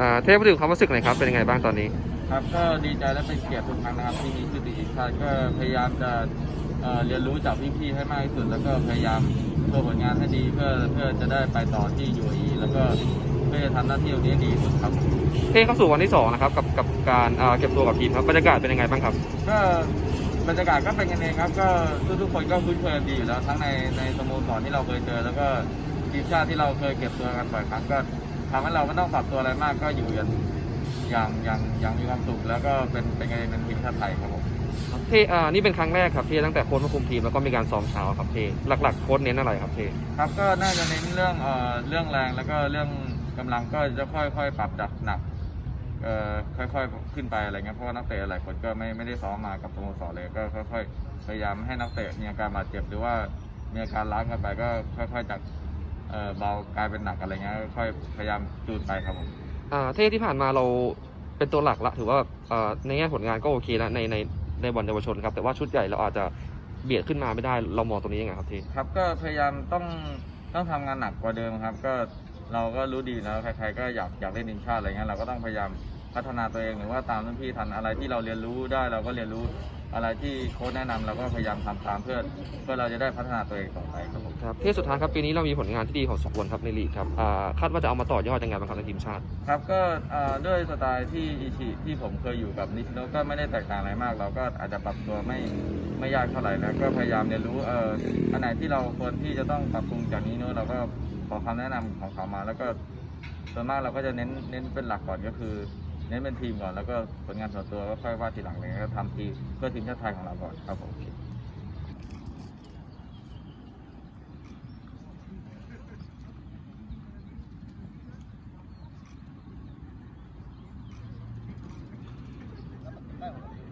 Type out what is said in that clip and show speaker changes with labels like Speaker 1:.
Speaker 1: อ่าเทพพูดถึงความรู้สึกหน่อยครับเป็นยังไงบ้างตอนนี้
Speaker 2: ครับก็ดีใจและเป็นเกียรติทุกครั้งนะครับที่มีชื่อติดทีมชาติก็พยายามจะเอ่อเรียนรู้จากพี่ๆให้มากที่สุด แล้วก็พยายามโชว์ผลงานให้ดีเพื่อเพื่อจะได้ไปต่อที่ UAE แล้วก็เพื่อจะทำหน้าที่ตรงนี้ให้ดีที่สุดครับ
Speaker 1: เทเข้าสู่วันที่สองนะครับกับกับการอ่าเก็บตัวกับทีมครับบรรยากาศเป็นยังไงบ้างครับ
Speaker 2: ก็บรรยากาศก็เป็นกันเองครับ ก็ทุกๆคนก็คุ้นเคยกันดีอยู่แล้วทั้งในในสโมสรที่เราเคยเจอ แล้วก็ทีมชาติที่เราเคยเก็บตัวกันบ่อยครั้งก็ ทำให้เราไม่ต้องปรับตัวอะไรมากก็อยู่กันอย่างอย่างอย่างมีความสุขแล้วก็เป็นเป็นกันเองเป็นทีมชาติไทยครับผม
Speaker 1: เทอ่านี่เป็นครั้งแรกครับเทตั้งแต่โค้ชมาคุมทีมแล้วก็มีการซ้อมเช้าครับเทหลักๆโค้ชเน้นอะไรครับเท
Speaker 2: ครับก็น่าจะเน้นเรื่องเอ่อเรื่องแรงแล้วก็เรื่องกำลังก็จะค่อยๆ ปรับจากหนักเอ่อค่อยๆขึ้นไปอะไรเงี้ยเพราะว่านักเตะหลายคนก็ไม่ไม่ได้ซ้อมมากับสโมสรเลยก็ค่อย ๆ พยายามให้นักเตะมีอาการบาดเจ็บหรือว่ามีอาการล้ากันไปก็ค่อย ๆจาก เอ่อเบากลายเป็นหนักอะไรเงี้ยค่อยพยายามจูนไปครับผม
Speaker 1: อ่าเทที่ผ่านมาเราเป็นตัวหลักละถือว่าอ่าในแง่ผลงานก็โอเคแล้วในในในบอลเยาวชนครับ แต่ว่าชุดใหญ่เราอาจจะเบียดขึ้นมาไม่ได้เรามองตรงนี้ยังไงครับเท
Speaker 2: ครับก็พยายามต้องต้องทำงานหนักกว่าเดิมครับ ก็เราก็รู้ดีแล้วใครๆก็อยากอยากเล่นทีมชาติอะไรเงี้ยเราก็ต้องพยายาม พัฒนาตัวเองหรือว่าตามรุ่นพี่ทันอะไรที่เราเรียนรู้ได้เราก็เรียนรู้อะไรที่โค้ชแนะนำเราก็พยายามทำตามเพื่อเพื่อเราจะได้พัฒนาตัวเองต่อไปครับผม
Speaker 1: ครับเทสุดท้ายครับปีนี้เรามีผลงานที่ดีของสมควรครับในลีกครับอ่าคาดว่าจะเอามาต่อยอดยังไงบ้างครับในทีมชาติ
Speaker 2: ครับก็เอ่อด้วยสไตล์ที่อิชิที่ผมเคยอยู่กับนิชิโนก็ไม่ได้แตกต่างอะไรมาก เราก็อาจจะปรับตัวไม่ไม่ยากเท่าไหร่แล้วก็พยายามเรียนรู้เอ่ออันไหนที่เราควรที่จะต้องปรับปรุงจากนี้โน้นเราก็ขอคำแนะนำของเขามา แล้วก็ส่วนมากเราก็จะเน้นเน้นเป็นหลักก่อนก็คือ เน้นเป็นทีมก่อนแล้วก็ผลงานส่วนตัวก็ค่อยว่าทีหลังเลยก็ทำทีเพื่อทีมชาติไทยของเราก่อนครับผมได้มด